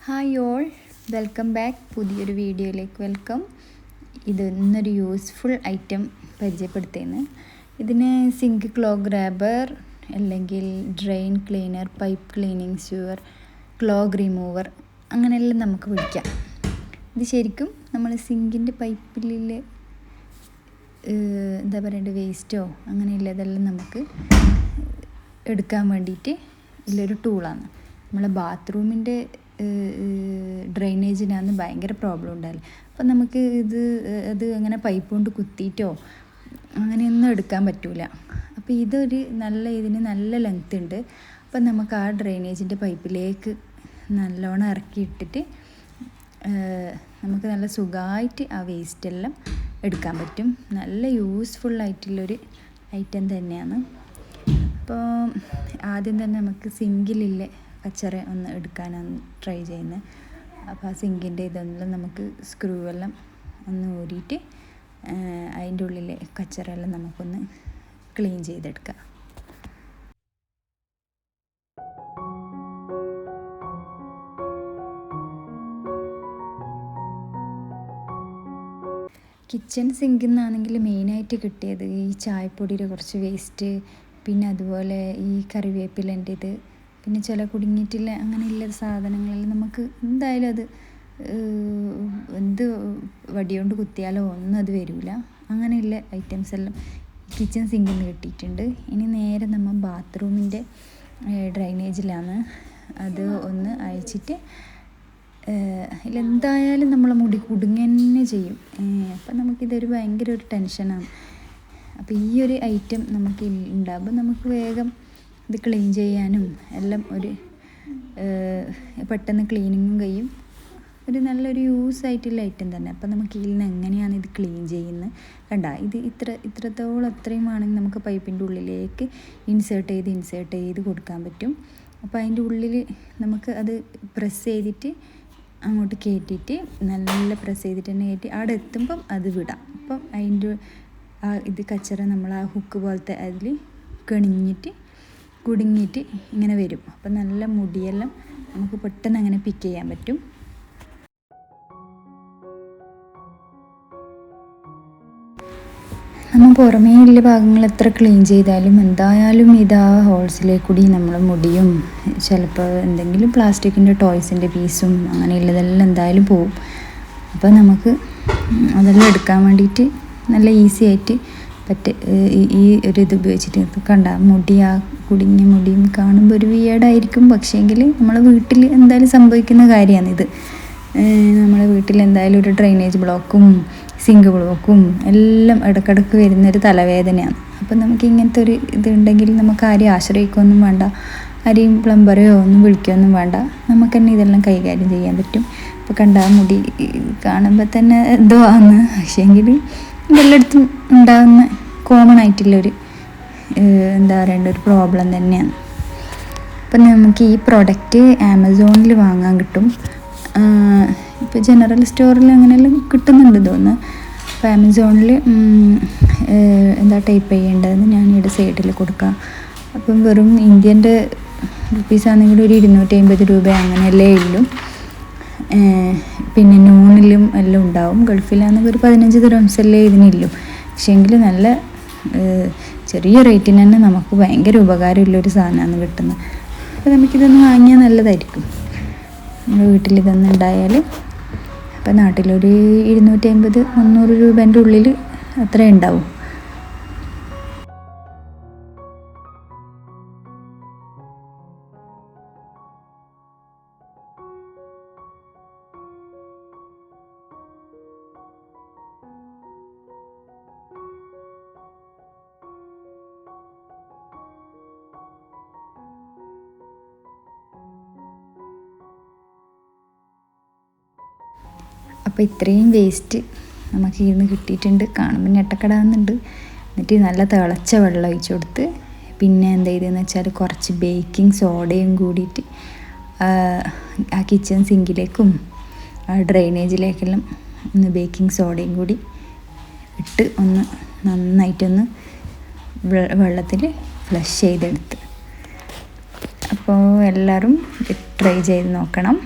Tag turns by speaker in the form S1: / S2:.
S1: Hi all welcome back പുതിയൊരു വീഡിയോയിലേക്ക് welcome ഇത് ഇന്നൊരു യൂസ്ഫുൾ ഐറ്റം പരിചയപ്പെടുത്തിയെന്ന് ഇതിന് സിങ്ക് ക്ലോ ഗ്രാബർ അല്ലെങ്കിൽ drain cleaner pipe cleaning sewer clog remover അങ്ങനെയെല്ലാം നമുക്ക് വിളിക്കാം ഇത് ശരിക്കും നമ്മൾ സിങ്കിന്റെ പൈപ്പിലെ എന്താ പറയേണ്ടത് വേസ്റ്റോ അങ്ങനെയുള്ളതെല്ലാം നമുക്ക് എടുക്കാൻ വേണ്ടിയിട്ട് ഉള്ളൊരു ടൂളാണ് നമ്മളെ ബാത്റൂമിന്റെ ഡ്രെയിനേജിനാണ് ഭയങ്കര പ്രോബ്ലം ഉണ്ടാവില്ല അപ്പം നമുക്ക് ഇത് അത് അങ്ങനെ പൈപ്പ് കൊണ്ട് കുത്തിയിട്ടോ അങ്ങനെയൊന്നും എടുക്കാൻ പറ്റില്ല അപ്പോൾ ഇതൊരു നല്ല ഇതിന് നല്ല ലെങ്ത് ഉണ്ട്. അപ്പം നമുക്ക് ആ ഡ്രെയിനേജിന്റെ പൈപ്പിലേക്ക് നല്ലോണം ഇറക്കിയിട്ടിട്ട് നമുക്ക് നല്ല സുഖമായിട്ട് ആ വേസ്റ്റെല്ലാം എടുക്കാൻ പറ്റും. നല്ല യൂസ്ഫുൾ ആയിട്ടുള്ളൊരു ഐറ്റം തന്നെയാണ്. അപ്പോൾ ആദ്യം തന്നെ നമുക്ക് സിങ്കിലില്ലേ കച്ചറ ഒന്ന് എടുക്കാനാണ് ട്രൈ ചെയ്യുന്നത് അപ്പോൾ ആ സിങ്കിന്റെ ഇതെല്ലാം നമുക്ക് സ്ക്രൂ എല്ലാം ഒന്ന് ഊരിയിട്ട് അതിന്റെ ഉള്ളിലെ കച്ചറയെല്ലാം നമുക്കൊന്ന് ക്ലീൻ ചെയ്തെടുക്കാം. കിച്ചൺ സിങ്കിൽ നിന്നാണെങ്കിൽ മെയിനായിട്ട് കിട്ടിയത് ഈ ചായപ്പൊടിയുടെ കുറച്ച് വേസ്റ്റ് പിന്നെ അതുപോലെ ഈ കറിവേപ്പിലന്റെ ഇത് പിന്നെ ചില കുടുങ്ങിയിട്ടില്ല അങ്ങനെയുള്ള സാധനങ്ങളിൽ നമുക്ക് എന്തായാലും അത് എന്ത് വടിയോണ്ട് കുത്തിയാലോ ഒന്നും അത് വരില്ല അങ്ങനെയുള്ള ഐറ്റംസ് എല്ലാം കിച്ചൺ സിങ്കിൽ നിന്ന് കിട്ടിയിട്ടുണ്ട്. ഇനി നേരെ നമ്മൾ ബാത്റൂമിന്റെ ഡ്രൈനേജിലാണ് അത് ഒന്ന് അയച്ചിട്ട് ഇതിലെന്തായാലും നമ്മൾ മുടി കുടുങ്ങി തന്നെ ചെയ്യും അപ്പം നമുക്കിതൊരു ഭയങ്കര ഒരു ടെൻഷനാണ് അപ്പോൾ ഈ ഒരു ഐറ്റം നമുക്ക് ഉണ്ടാകുമ്പോൾ നമുക്ക് വേഗം ഇത് ക്ലീൻ ചെയ്യാനും എല്ലാം ഒരു പെട്ടെന്ന് ക്ലീനിങ്ങും കഴിയും. ഒരു നല്ലൊരു യൂസ് ആയിട്ടുള്ള ഐറ്റം തന്നെ. അപ്പം നമുക്ക് ഇതിൽ നിന്ന് എങ്ങനെയാണ് ഇത് ക്ലീൻ ചെയ്യുന്നത്? കണ്ട ഇത് ഇത്ര ഇത്രത്തോളം അത്രയും ആണെങ്കിൽ നമുക്ക് പൈപ്പിന്റെ ഉള്ളിലേക്ക് ഇൻസേർട്ട് ചെയ്ത് ഇൻസേർട്ട് ചെയ്ത് കൊടുക്കാൻ പറ്റും. അപ്പോൾ അതിന്റെ ഉള്ളിൽ നമുക്ക് അത് പ്രസ് ചെയ്തിട്ട് അങ്ങോട്ട് കയറ്റിയിട്ട് നല്ല പ്രസ് ചെയ്തിട്ട് തന്നെ കയറ്റി അവിടെ എത്തുമ്പം അത് വിടാം. അപ്പം അതിന്റെ ആ ഇത് കച്ചറ നമ്മൾ ആ ഹുക്ക് പോലത്തെ അതിൽ കണിഞ്ഞിട്ട് കുടുങ്ങിയിട്ട് ഇങ്ങനെ വരും. അപ്പം നല്ല മുടിയെല്ലാം നമുക്ക് പെട്ടെന്ന് അങ്ങനെ പിക്ക് ചെയ്യാൻ പറ്റും. നമ്മൾ പുറമേ ഉള്ള ഭാഗങ്ങൾ എത്ര ക്ലീൻ ചെയ്താലും എന്തായാലും ഇതാ ഹോൾസിലേക്ക് കൂടി നമ്മൾ മുടിയും ചിലപ്പോൾ എന്തെങ്കിലും പ്ലാസ്റ്റിക്കിന്റെ ടോയ്സിന്റെ പീസും അങ്ങനെയുള്ളതെല്ലാം എന്തായാലും പോവും. അപ്പോൾ നമുക്ക് അതെല്ലാം എടുക്കാൻ വേണ്ടിയിട്ട് നല്ല ഈസി ആയിട്ട് പറ്റ ഈ ഒരു ഇത് ഉപയോഗിച്ചിട്ട് കണ്ട മുടി ആ കുടുങ്ങിയ മുടിയും കാണുമ്പോൾ ഒരു വിയേഡായിരിക്കും പക്ഷേങ്കിൽ നമ്മളെ വീട്ടിൽ എന്തായാലും സംഭവിക്കുന്ന കാര്യമാണിത് നമ്മളെ വീട്ടിൽ എന്തായാലും ഒരു ഡ്രെയിനേജ് ബ്ലോക്കും സിങ്ക് ബ്ലോക്കും എല്ലാം ഇടക്കിടക്ക് വരുന്നൊരു തലവേദനയാണ്. അപ്പം നമുക്ക് ഇങ്ങനത്തെ ഒരു ഇതുണ്ടെങ്കിൽ നമുക്ക് ആരെയും ആശ്രയിക്കുകയൊന്നും വേണ്ട. ആരെയും പ്ലംബറയോ ഒന്നും വിളിക്കുകയൊന്നും വേണ്ട. നമുക്ക് തന്നെ ഇതെല്ലാം കൈകാര്യം ചെയ്യാൻ പറ്റും. ഇപ്പോൾ കണ്ട മുടി കാണുമ്പോൾ തന്നെ എന്തോ ആണ്. പക്ഷേങ്കിൽ എല്ലായിടത്തും ഉണ്ടാകുന്ന കോമൺ ആയിട്ടുള്ളൊരു എന്താ പറയേണ്ട ഒരു പ്രോബ്ലം തന്നെയാണ്. അപ്പം നമുക്ക് ഈ പ്രൊഡക്റ്റ് ആമസോണിൽ വാങ്ങാൻ കിട്ടും. ഇപ്പോൾ ജനറൽ സ്റ്റോറിൽ അങ്ങനെയെല്ലാം കിട്ടുന്നുണ്ട് തോന്നുന്നു. അപ്പോൾ ആമസോണിൽ എന്താ ടൈപ്പ് ചെയ്യേണ്ടതെന്ന് ഞാൻ ഇവിടെ സൈഡിൽ കൊടുക്കാം. അപ്പം വെറും ഇന്ത്യന്റെ റുപ്പീസ് ആണെങ്കിൽ ഒരു ഇരുന്നൂറ്റി അമ്പത് രൂപ അങ്ങനെയല്ലേ ഉള്ളൂ. പിന്നെ നൂണിലും എല്ലാം ഉണ്ടാവും. ഗൾഫിലാണെങ്കിൽ ഒരു പതിനഞ്ച് ദിറംസല്ലേ പക്ഷേ പക്ഷേങ്കിൽ നല്ല ചെറിയ റേറ്റിന് തന്നെ നമുക്ക് ഭയങ്കര ഉപകാരമുള്ളൊരു സാധനമാണ് കിട്ടുന്നത്. അപ്പോൾ നമുക്കിതൊന്ന് വാങ്ങിയാൽ നല്ലതായിരിക്കും. നമ്മുടെ വീട്ടിൽ ഇതൊന്നും ഉണ്ടായാൽ അപ്പോൾ നാട്ടിലൊരു ഇരുന്നൂറ്റി അമ്പത് മുന്നൂറ് രൂപേന്റെ ഉള്ളിൽ അത്രേ ഉണ്ടാവും. അപ്പോൾ ഇത്രയും വേസ്റ്റ് നമുക്ക് ഇരുന്ന് കിട്ടിയിട്ടുണ്ട്. കാണുമ്പോൾ ഞെട്ടക്കടാവുന്നുണ്ട് എന്നിട്ട് നല്ല തിളച്ച വെള്ളം ഒഴിച്ചു കൊടുത്ത് പിന്നെ എന്താ ചെയ്തതെന്ന് വെച്ചാൽ കുറച്ച് ബേക്കിംഗ് സോഡയും കൂടിയിട്ട് ആ കിച്ചൺ സിങ്കിലേക്കും ഡ്രെയിനേജിലേക്കെല്ലാം ഒന്ന് ബേക്കിംഗ് സോഡയും കൂടി ഇട്ട് ഒന്ന് നന്നായിട്ടൊന്ന് വെള്ളത്തിൽ ഫ്ലഷ് ചെയ്തെടുത്ത്. അപ്പോൾ എല്ലാവരും ട്രൈ ചെയ്ത് നോക്കണം.